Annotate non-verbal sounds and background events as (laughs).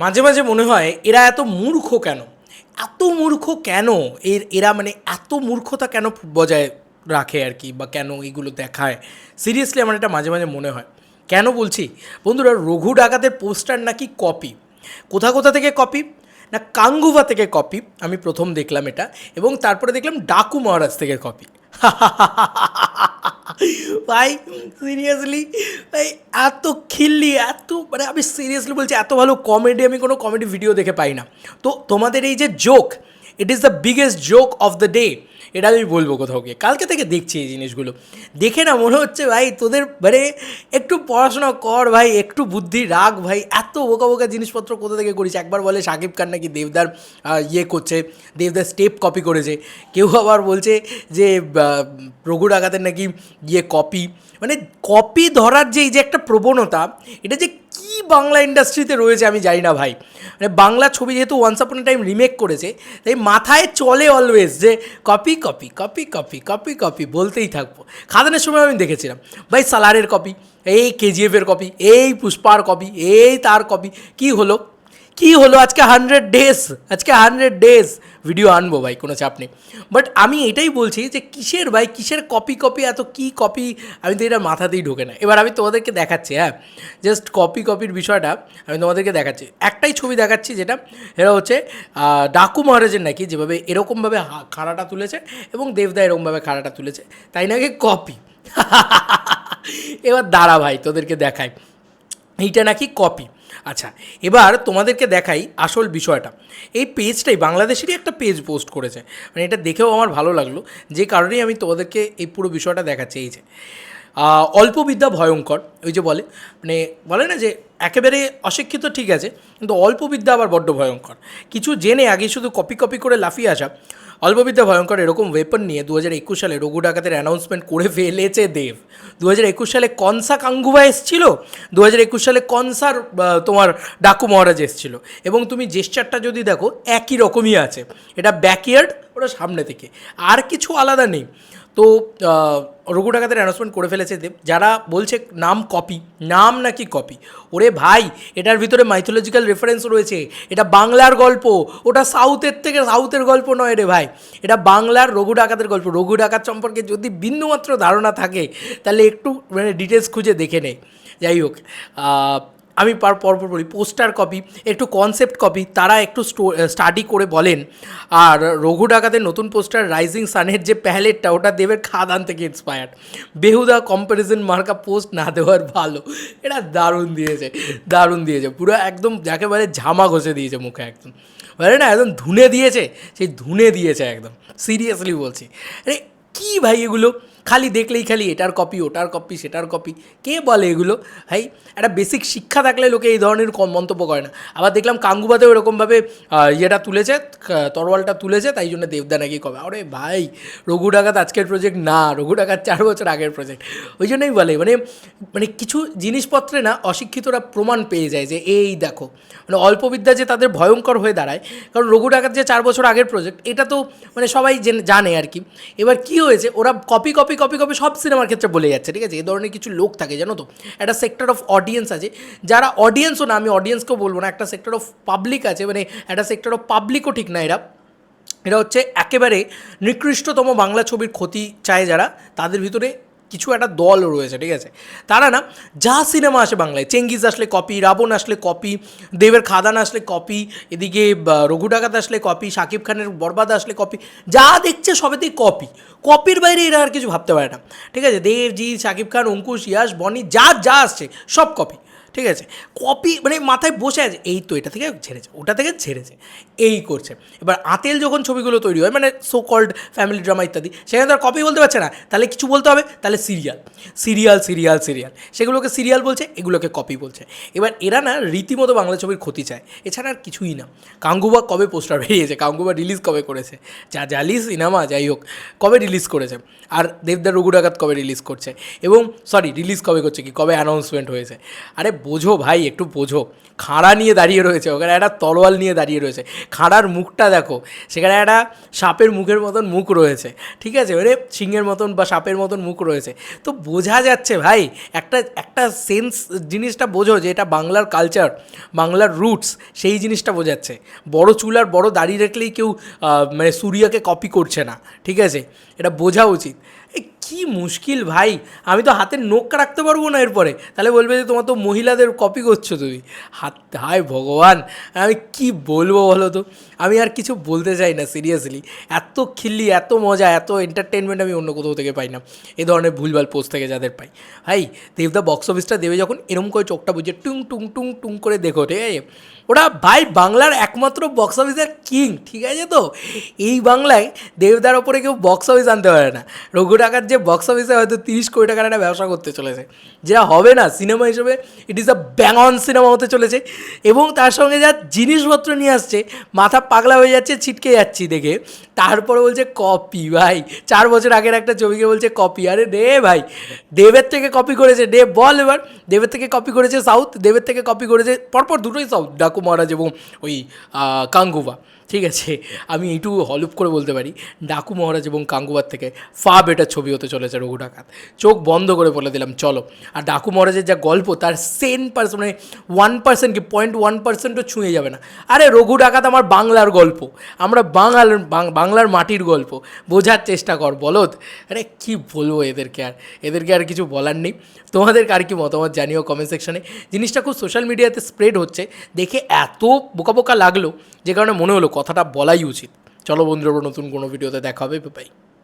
মাঝে মাঝে মনে হয় এরা এত মূর্খ কেন? এত মূর্খ কেন? এর, এরা মানে এত মূর্খতা কেন বজায় রাখে আর কি বা কেন এগুলো দেখায়? সিরিয়াসলি আমার এটা মাঝে মাঝে মনে হয়। কেন বলছি? বন্ধুরা, রঘু ডাকাতের পোস্টার নাকি কপি কোথা কোথা থেকে কপি না, কাঙ্গুভা থেকে কপি আমি প্রথম দেখলাম এটা এবং তারপরে দেখলাম ডাকু মহারাজ থেকে কপি (laughs) ভাই সিরিয়াসলি ভাই, এত খিল্লি, এত মানে আমি সিরিয়াসলি বলছি, এত ভালো কমেডি আমি কোনো কমেডি ভিডিও দেখে পাই না। তো তোমাদের এই যে joke it is the biggest joke of the day এটা আমি বলব কোথাও গিয়ে। কালকে থেকে দেখছি এই জিনিসগুলো। দেখে না মনে হচ্ছে ভাই তোদের মানে একটু পড়াশোনা কর ভাই, একটু বুদ্ধি রাখ ভাই। এত বোকা বোকা জিনিসপত্র কোথা থেকে করিস? একবার বলে সাকিব খান নাকি দেবদার ইয়ে করছে, দেবদার স্টেপ কপি করেছে। কেউ আবার বলছে যে রঘু ডাকাতের নাকি ইয়ে কপি মানে কপি ধরার যে এই যে একটা প্রবণতা, এটা যে কী বাংলা ইন্ডাস্ট্রিতে রয়েছে আমি জানি না ভাই। মানে বাংলা ছবি যেহেতু ওয়ান্স আপন টাইম রিমেক করেছে, তাই মাথায় চলে অলওয়েজ যে copy copy copy copy copy copy বলতেই থাকব। খাদানের সময় আমি দেখেছিলাম। ভাই সালারের কপি এই কেজিএফের কপি এই পুষ্পার কপি এই তার কপি কি হলো? কি হলো? আজকে হান্ড্রেড ডেজ আজকে হান্ড্রেড ডেজ ভিডিও আনব ভাই, কোনো চাপ নেই। বাট আমি এটাই বলছি যে কিসের ভাই, কিসের কপি কপি এত কি কপি আমি তো এটা মাথাতেই ঢোকে না। এবার আমি তোমাদেরকে দেখাচ্ছি হ্যাঁ? জাস্ট কপি কপির বিষয়টা আমি তোমাদেরকে দেখাচ্ছি। একটাই ছবি দেখাচ্ছি যেটা এটা হচ্ছে ডাকু মহারাজের নাকি যেভাবে এরকমভাবে খাড়াটা তুলেছে এবং দেবদা এরকমভাবে খাড়াটা তুলেছে। তাই নাকি কপি (laughs) এবার দাঁড়া ভাই, তোদেরকে দেখাই। এইটা নাকি কপি আচ্ছা এবার তোমাদেরকে দেখাই আসল বিষয়টা। এই পেজটাই বাংলাদেশেরই একটা পেজ পোস্ট করেছে। মানে এটা দেখেও আমার ভালো লাগল। যে কারণেই আমি তোমাদেরকে এই পুরো বিষয়টা দেখাচ্ছি। এই যে অল্প বিদ্যা ভয়ঙ্কর, ওই যে বলে। মানে বলে না যে একেবারে অশিক্ষিত ঠিক আছে, কিন্তু অল্প বিদ্যা আবার বড্ড ভয়ঙ্কর। কিছু জেনে আগে শুধু কপি কপি করে লাফিয়ে আসা। অল্পবিদ্যা ভয়ঙ্কর এরকম ওয়েপন নিয়ে দু হাজার একুশ সালে রঘু ডাকাতের অ্যানাউন্সমেন্ট করে ফেলেছে দেব। দু হাজার একুশ সালে কনসা কাঙ্গুবা এসছিল দু হাজার একুশ সালে কনসার তোমার ডাকু মহারাজ এসছিল। এবং তুমি জেস্টারটা যদি দেখো, একই রকমই আছে। এটা ব্যাকইয়ার্ড ওটা সামনে থেকে। আর কিছু আলাদা নেই। তো রঘু ডাকাতের অ্যানাউন্সমেন্ট করে ফেলেছে দেব, যারা বলছে নাম কপি নাম নাকি কপি ওরে ভাই, এটার ভিতরে মাইথোলজিক্যাল রেফারেন্স রয়েছে, এটা বাংলার গল্প, ওটা সাউথের থেকে সাউথের গল্প নয় রে ভাই। এটা বাংলার রঘু ডাকাতের গল্প রঘু ডাকাত সম্পর্কে যদি বিন্দুমাত্র ধারণা থাকে, তাহলে একটু মানে ডিটেলস খুঁজে দেখে নেই যাই হোক আমি পার পরপর বলি পোস্টার কপি একটু কনসেপ্ট কপি তারা একটু স্টাডি করে বলেন। আর রঘু ডাকাতের নতুন পোস্টার রাইজিং সানের যে প্যালেটটা ওটা দেবের খাদান থেকে ইন্সপায়ার্ড বেহুদা কম্প্যারিজন মার্কা পোস্ট না দেওয়ার ভালো। এটা দারুণ দিয়েছে দারুণ দিয়েছে। পুরো একদম যাকে বলে ঝামা ঘষে দিয়েছে মুখে একদম। বলে না, একদম ধুনে দিয়েছে, সেই ধুনে দিয়েছে একদম। সিরিয়াসলি বলছি। আরে কী ভাই এগুলো? খালি দেখলেই খালি এটার কপি ওটার কপি সেটার কপি কে বলে এগুলো? ভাই, একটা বেসিক শিক্ষা থাকলে লোকে এই ধরনের কম মন্তব্য করে না। আবার দেখলাম কাঙ্গুবাতেও এরকমভাবে ইয়েটা তুলেছে তরোয়ালটা তুলেছে, তাই জন্য দেবদা নাকি কবে। আরে ভাই, রঘু ডাকাত আজকের প্রজেক্ট না, রঘু ডাকাত চার বছর আগের প্রজেক্ট ওই জন্যই বলে মানে মানে কিছু জিনিসপত্রে না অশিক্ষিতরা প্রমাণ পেয়ে যায় যে, এই দেখো মানে অল্প বিদ্যা যে তাদের ভয়ঙ্কর হয়ে দাঁড়ায়, কারণ রঘু ডাকাত যে চার বছর আগের প্রজেক্ট এটা তো মানে সবাই জানে আর কি। এবার কি হয়েছে, ওরা copy copy copy copy copy সব সিনেমার ক্ষেত্রে বলে যাচ্ছে, ঠিক আছে? এই ধরনের কিছু লোক থাকে, জানো তো? একটা সেক্টর অফ অডিয়েন্স আছে, যারা অডিয়েন্সও না, আমি অডিয়েন্সকেও বলব না, একটা সেক্টর অফ পাবলিক আছে মানে একটা সেক্টর অফ পাবলিকও ঠিক না এরা। এটা হচ্ছে একেবারে নিকৃষ্টতম বাংলা ছবির ক্ষতি চায় যারা, তাদের ভিতরে কিছু একটা দল রয়েছে, ঠিক আছে? তারা না, যা সিনেমা আসে বাংলায়, চেঙ্গিজ আসলে কপি, রাবণ আসলে কপি, দেবের খাদান আসলে কপি, এদিকে রঘু ডাকাত আসলে কপি শাকিব খানের বরবাদ আসলে কপি, যা দেখছে সবেতেই কপি। কপির বাইরে এরা আর কিছু ভাবতে পারে না। ঠিক আছে? দেবজি শাকিব খান, অঙ্কুশ, ইয়াস, বনি, যা যা আসছে, সব কপি। ঠিক আছে? কপি মানে মাথায় বসে আছে, এই তো এটা থেকে ছেড়েছে, ওটা থেকে ছেড়েছে, এই করছে। এবার আতেল যখন ছবিগুলো তৈরি হয় মানে সো কল্ড ফ্যামিলি ড্রামা ইত্যাদি, সেখানে তো আর কপি বলতে পারছে না, তাহলে কিছু বলতে হবে? তাহলে সিরিয়াল সিরিয়াল সিরিয়াল সিরিয়াল সেগুলোকে সিরিয়াল বলছে, এগুলোকে কপি বলছে। এবার এরা না রীতিমতো বাংলা ছবির ক্ষতি চায়, এছাড়া আর কিছুই না। কাঙ্গুবা কবে পোস্টার বেরিয়েছে? কাঙ্গুবা রিলিজ কবে করেছে? যা জালি সিনেমা যাই হোক, কবে রিলিজ করেছে? আর দেবদার রঘু ডাকাত কবে রিলিজ করছে? এবং সরি রিলিজ কবে করছে কি? কবে অ্যানাউন্সমেন্ট হয়েছে? আরে বোঝো ভাই, একটু বোঝো। খাঁড়া নিয়ে দাঁড়িয়ে রয়েছে, ওখানে একটা তলোয়াল নিয়ে দাঁড়িয়ে রয়েছে। খাঁড়ার মুখটা দেখো, সেখানে একটা সাপের মুখের মতন মুখ রয়েছে, ঠিক আছে? মানে সিংহের মতন বা সাপের মতন মুখ রয়েছে। তো বোঝা যাচ্ছে ভাই, একটা একটা সেন্স জিনিসটা বোঝো যে এটা বাংলার কালচার বাংলার রুটস সেই জিনিসটা বোঝাচ্ছে। বড় চুল আর বড় দাড়ি রাখলেই কেউ মানে সূর্যকে কপি করছে না, ঠিক আছে? এটা বোঝা উচিত। কী মুশকিল ভাই? আমি তো হাতের নোখ রাখতে পারব না এরপরে। তাহলে বলবে যে, তোমার তো মহিলাদের কপি করছ তুমি। হাত, হায় ভগবান! আমি কি বলব বলো তো? আমি আর কিছু বলতে চাই না সিরিয়াসলি এত খিল্লি, এত মজা, এত এন্টারটেনমেন্ট আমি অন্য কোথাও থেকে পাই না। এই ধরনের ভুলভাল পোস্ট থেকে যাদের পাই। ভাই দেবদা বক্স অফিসটা দেবে যখন এরম করে চোখটা বুঝে টুং টুং টুং টুং করে দেখো, ঠিক আছে? ওটা ভাই বাংলার একমাত্র বক্স অফিসের কিং ঠিক আছে তো? এই বাংলায় দেবদার ওপরে কেউ বক্স অফিস আনতে পারে না। রঘু টাকার যে বক্স অফিসে হয়তো তিরিশ কোটি টাকার একটা ব্যবসা করতে চলেছে। যেটা হবে না সিনেমা হিসেবে it is a bang on cinema হতে চলেছে। এবং তার সঙ্গে যা জিনিসপত্র নিয়ে আসছে, মাথা পাগলা হয়ে যাচ্ছে, ছিটকে যাচ্ছি দেখে। তারপরে বলছে কপি ভাই। চার বছর আগের একটা ছবিকে বলছে কপি আরে রে ভাই। দেবের থেকে কপি করেছে দেব বল এবার। দেবের থেকে কপি করেছে সাউথ দেবের থেকে কপি করেছে, পরপর দুটোই সাউথ ডাকু মহারাজ এবং ওই কাঙ্গুবা। ঠিক আছে, আমি এইটুকু হলুপ করে বলতে পারি, ডাকু মহারাজ এবং কাঙ্গুবার থেকে ফা বেটার ছবি হতে চলেছে রঘু ডাকাত। চোখ বন্ধ করে বলে দিলাম, চলো। আর ডাকু মহারাজের যা গল্প, তার সেন পার্সেন্ট মানে ওয়ান পার্সেন্ট কি পয়েন্ট ওয়ান পার্সেন্টও ছুঁয়ে যাবে না। আরে রঘু ডাকাত আমার বাংলার গল্প, আমরা বাঙাল বাংলার মাটির গল্প, বোঝার চেষ্টা কর, বলদ। আরে কি বলব এদেরকে আর এদেরকে আর কিছু বলার নেই। তোমাদের আর কি মতামত জানিও কমেন্ট সেকশনে জিনিসটা খুব সোশ্যাল মিডিয়াতে স্প্রেড হচ্ছে, দেখে এত বোকা বোকা লাগল, যে কারণে মনে হলো কথাটা বলাই উচিত। চলো বন্ধুরা নতুন কোনো ভিডিওতে দেখা হবে বাই